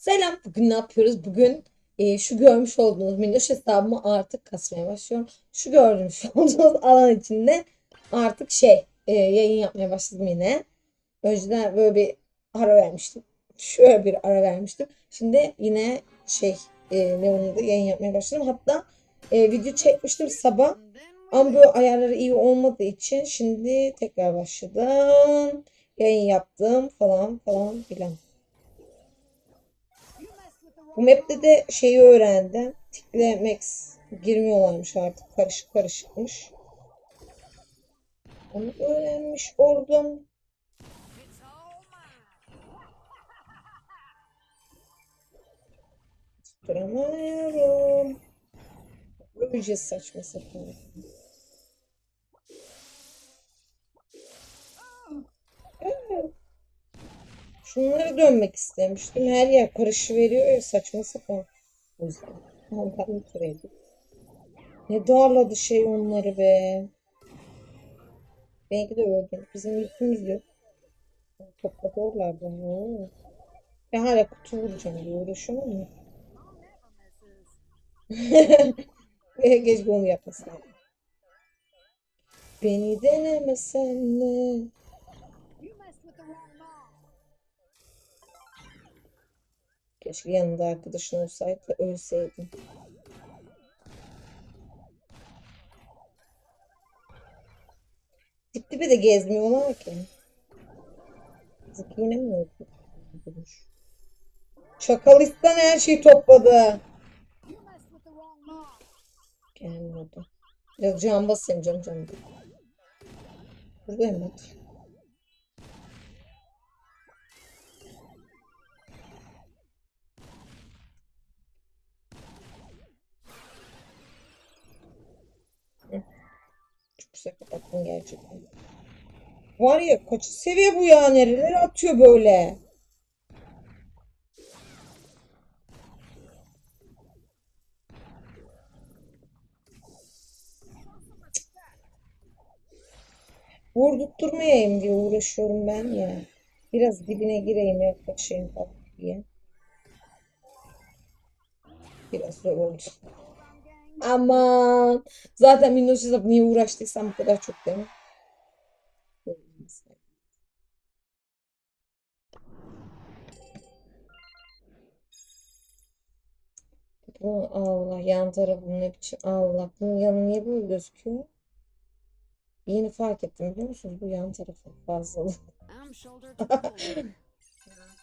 Selam. Bugün ne yapıyoruz? Bugün e, şu görmüş olduğunuz Minnoş hesabımı artık kasmaya başlıyorum. Şu görmüş olduğunuz alan içinde artık şey e, yayın yapmaya başladım yine. Önceden böyle bir ara vermiştim. Şöyle bir ara vermiştim. Şimdi yine şey e, ne onun yayın yapmaya başladım. Hatta e, video çekmiştim sabah. Ama böyle ayarları iyi olmadığı için şimdi tekrar başladım. Yayın yaptım falan falan filan. Bu map'te de şeyi öğrendim. Tikle Max girmiyorlarmış artık. Karışık karışıkmış. Onu öğrenmiş oldum. Duramıyorum. Öleceğiz saçma sapan. Şunlara dönmek istemiştim. Her yer karışı veriyor ya saçma sapan. O yüzden. Ondan bitireydim. Ne darladı şey onları be. Belki de öldüm. Bizim yükümüz yok. Topladılar beni. Ben hala kutu vuracağım diye uğraşıyorum ama. Keşke onu yapmasaydım. Beni denemesen ne? Keşke yanında arkadaşın olsaydı da ölseydin. Dip dibe de gezmiyorlar ki. Zık mi öldü? Çakalistan her şeyi topladı. Gelmedi. Biraz can basayım canım canım. Buradayım hadi. Güzel kapattın gerçekten. Var ya kaç seviye bu ya nerelere atıyor böyle. Vurdurtturmayayım diye uğraşıyorum ben ya. Biraz dibine gireyim yaklaşayım falan diye. Biraz zor oldu. Aman. Zaten Minnoş hesap niye uğraştıysam bu kadar çok değil mi? Bu Allah yan tarafı ne biçim Allah bunun yanı niye böyle gözüküyor? Yeni fark ettim biliyor musunuz bu yan tarafı fazlalık. I'm shoulder to shoulder.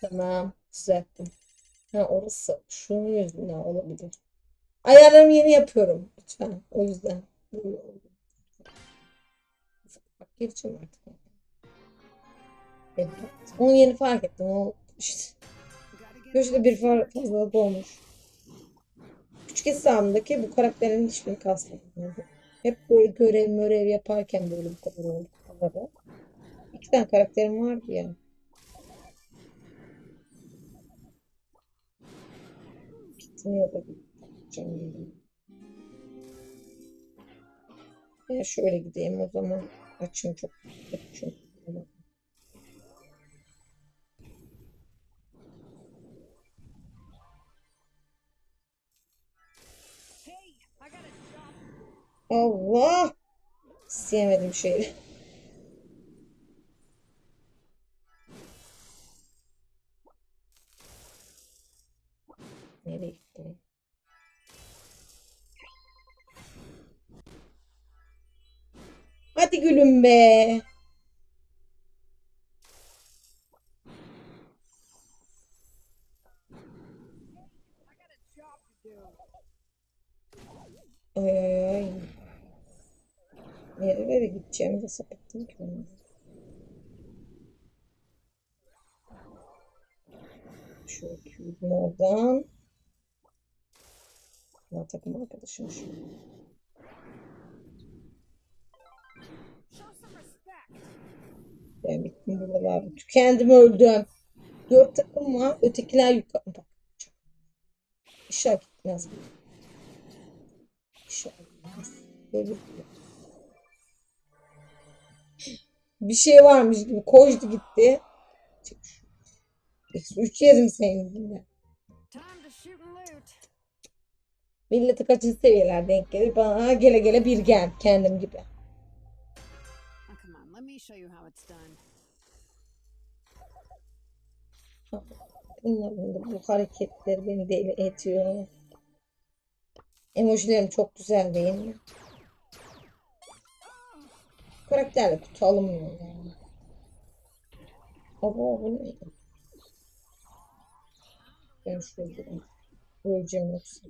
Tamam düzelttim. Ha orası şunun yüzünden olabilir. Ayarlarımı yeni yapıyorum lütfen. O yüzden. Bak artık. Evet, onu yeni fark ettim. O işte. Köşede bir fazlalık olmuş. Küçük hesabımdaki bu karakterin hiçbirini kastetmiyordu. Hep böyle görev mörev yaparken böyle bu kadar oldu. Kadar. İki tane karakterim vardı ya. Gitmiyor da canım. Ben şöyle gideyim o zaman. Açım çok açım. Allah! Sevmedim şeyi. Nereye gitti? Hadi gülüm be. Ay ay ay. Nerelere gideceğimi de sapıttım ki onu. Şöyle yürüdüm oradan. Takım arkadaşım şu. Ben bittim buralarda. Tükendim öldüm. Dört takım var. Ötekiler yukarı. Bak. İşaret gitmez bu. Gitmez. Böyle bir- şey varmış gibi koştu gitti. Üç yerim senin. Millete kaçıncı seviyeler denk gelir. Bana gele gele bir gel kendim gibi. Come on, let me show you how it's done. Da bu hareketleri beni deli ediyor. Emojilerim çok güzel değil mi? Karakterle kutu alınmıyor yani. Abo bu neydi? Ben gireyim. Öleceğim yoksa.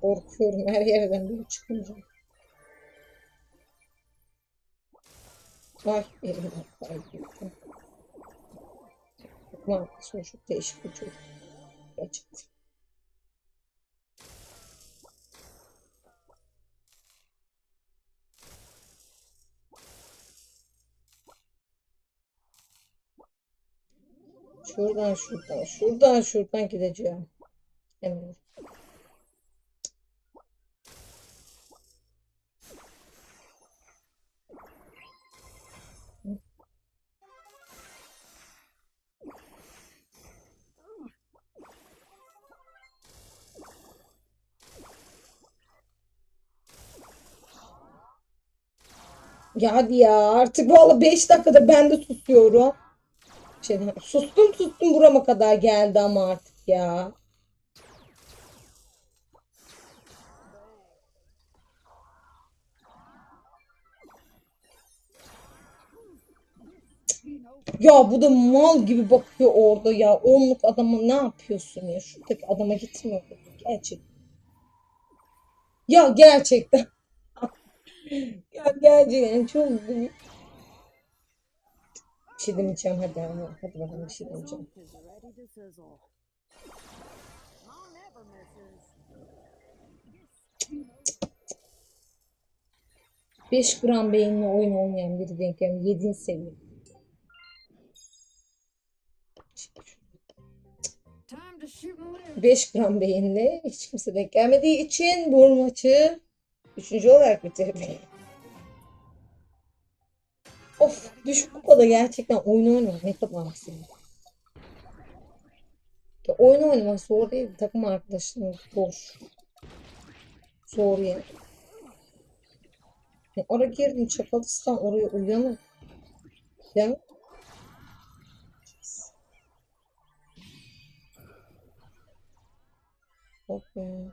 Korkuyorum her yerden bir çıkınca. Ay elimden kaybetti. Bakma arkadaşlar çok değişik bir çocuk. Gerçekten. Şuradan şuradan şuradan şuradan gideceğim. Hemen. Ya hadi ya artık valla 5 dakikada ben de susuyorum. Şey, sustum sustum burama kadar geldi ama artık ya. Ya bu da mal gibi bakıyor orada ya. Onluk adama ne yapıyorsun ya? Şuradaki adama gitmiyor. Gerçek. Ya gerçekten. Ya gerçekten çok bir şey demeyeceğim hadi ama hadi bakalım bir şey demeyeceğim. 5 gram beyinle oyun oynayan biri denk geldi. 7. seviye. 5 gram beyinle hiç kimse denk gelmediği için bu maçı 3. olarak bitirdi. Of düşük kupada gerçekten oyun oynamak ne kadar zor. Ya oyun oynamak zor değil. Takım arkadaşlarım zor. Zor yani. Ya oraya girdim Çakalistan oraya uyanık. Ya Bak ya.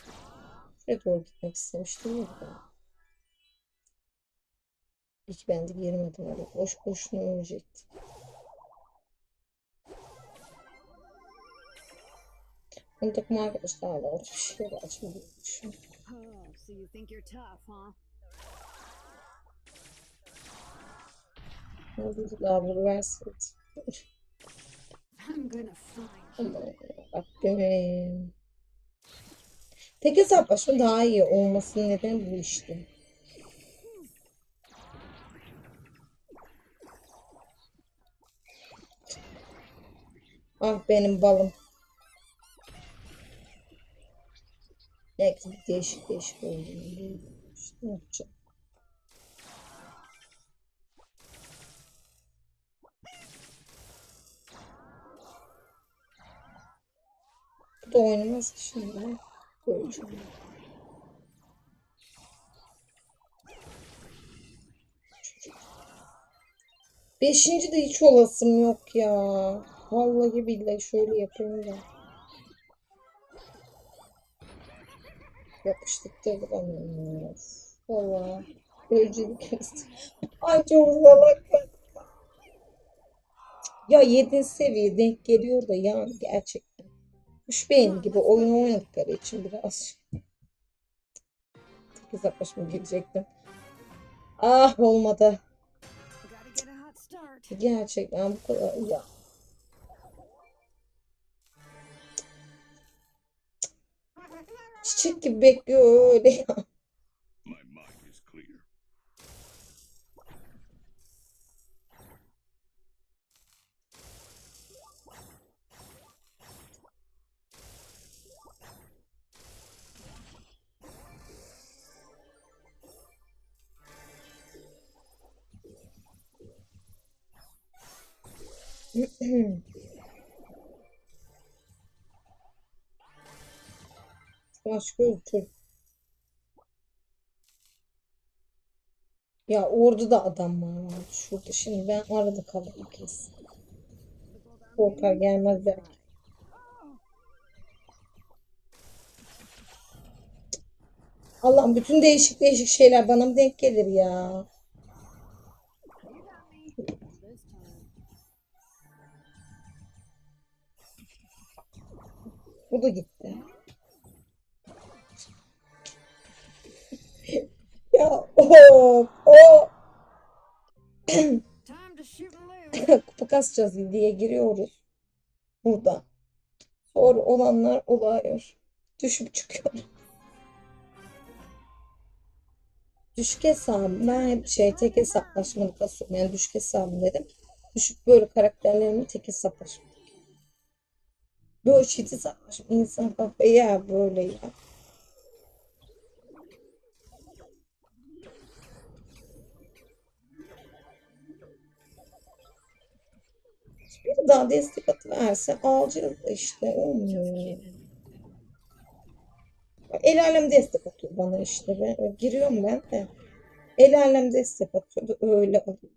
Şuraya doğru gitmek istemiştim ya. Hiç ben de girmedim oraya. Boş boşuna ölecektim. Benim takım arkadaşlarla orada bir şey var. Şimdi düşün. Oh, so you think you're tough, huh? Ne oldu daha bunu verseydi. I'm gonna find Aman Rabbim. Tek hesaplaşma daha iyi olmasının nedeni bu işte. Ah benim balım. Belki değişik değişik oldu. İşte ne yapacağım? Bu da oynamaz ki şimdi. Beşinci de hiç olasım yok ya. Vallahi billahi şöyle yapayım da. Yapıştık da bulamıyorum. Valla. Ölçülük Ay çok salak. Ya 7 seviye denk geliyor da ya gerçekten. Kuş beyni gibi oyun oynadıkları için biraz tek hesaplaşma girecektim. Ah olmadı. Gerçekten bu kadar ya. Çiçek gibi bekliyor öyle ya. Başka çocuk. Ya orada da adam var. Şurada şimdi ben arada kalırım kesin. Korkar gelmez belki. Allah'ım bütün değişik değişik şeyler bana mı denk gelir ya? Bu da gitti. Ya o o kupa kasacağız diye giriyoruz. Burada. Sonra olanlar oluyor. Düşüp çıkıyor. Düşük hesabım. Ben hep şey tek hesaplaşmalı kasıyorum. Yani düşük hesabım dedim. Düşük böyle karakterlerimi tek hesaplaşma. Böyle çift hesaplaşma. İnsan kafayı yer böyle ya. Bir daha destek atıverse alacağız işte olmuyor. El alem destek atıyor bana işte. Ben, giriyorum ben de. El alem destek atıyordu. Öyle alıyor.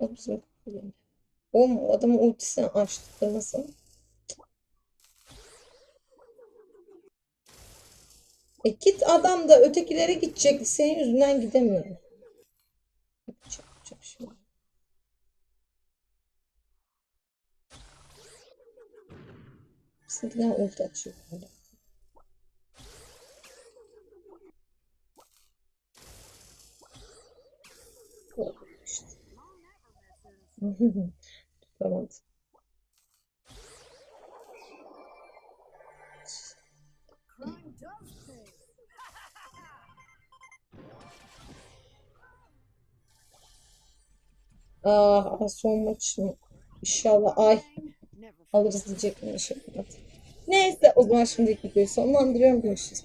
Bizim kulübüm. Oğlum adamın ultisini açtırmasın. E git adam da ötekilere gidecek. Senin yüzünden gidemiyor. Yapacak, yapacak şey böyle. Böyle Pay. Ah, ah, son maçım. İnşallah ay alırız diyecektim. Neyse o zaman şimdilik videoyu sonlandırıyorum. Görüşürüz.